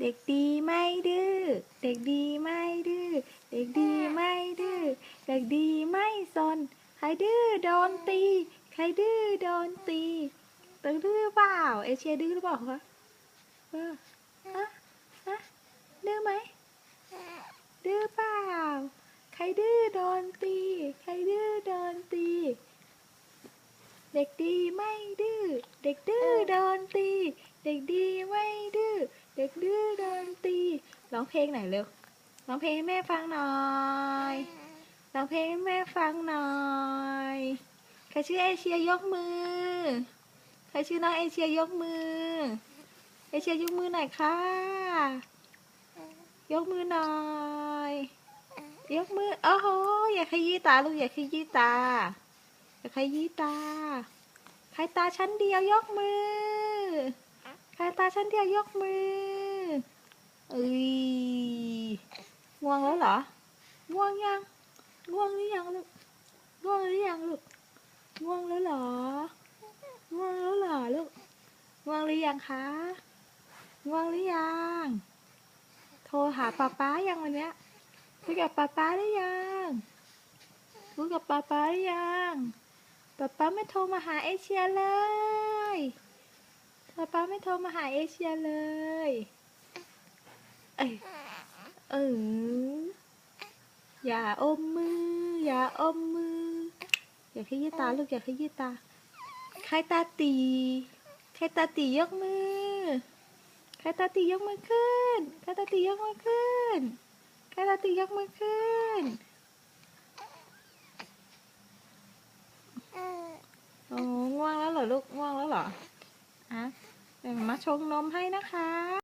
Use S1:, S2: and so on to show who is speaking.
S1: เด็กดีไม่ดื้อ เด็กดีไม่ดื้อ เด็กดีไม่ดื้อ เด็กดีไม่สนใครดื้อโดนตี ใครดื้อโดนตีตึงดื้อเปล่า เอเชียดื้อหรือเปล่าคะเออฮะฮะดื้อไหม ดื้อเปล่า ใครดื้อโดนตี ใครดื้อโดนตี เด็กดีไม่ดื้อ เด็กดื้อโดนตี เด็กดีไม่ดื้อ เด็กดื้อ ร้องเพลงไหนเร็วร้องเพลงให้แม่ฟังหน่อยร้องเพลงให้แม่ฟังหน่อยใครชื่อเอเชียยกมือใครชื่อน้องเอเชียยกมือ เอเชียยกมือหน่อยค่ะ ยกมือหน่อย ยกมือโอ้โหอย่าขยี้ตาลูกอย่าขยี้ตาอย่าขยี้ตาใครตาชั้นเดียวยกมือใครตาชั้นเดียวยกมือ เอ้ยง่วงแล้วเหรอง่วงยังง่วงหรือยังลูกง่วงหรือยังลูกง่วงแล้วเหรอง่วงแล้วเหรอลูกง่วงหรือยังคะง่วงหรือยังโทรหาป๊าป๊ายังวันเนี้ยคุยกับป๊าป๊าได้ยังคุยกับป๊าป๊าได้ยังป๊าป๊าไม่โทรมาหาเอเชียเลยป๊าป๊าไม่โทรมาหาเอเชียเลย เอออย่าอมมือ อย่าอมมือ อย่าขยี้ตาลูกอย่าขยี้ตาใครตาตีใครตาตียกมือใครตาตียกมือขึ้นใครตาตียกมือขึ้นใครตาตียกมือขึ้นโอ้ง่วงแล้วเหรอลูกง่วงแล้วเหรออะเดี๋ยวมาชงนมให้นะคะ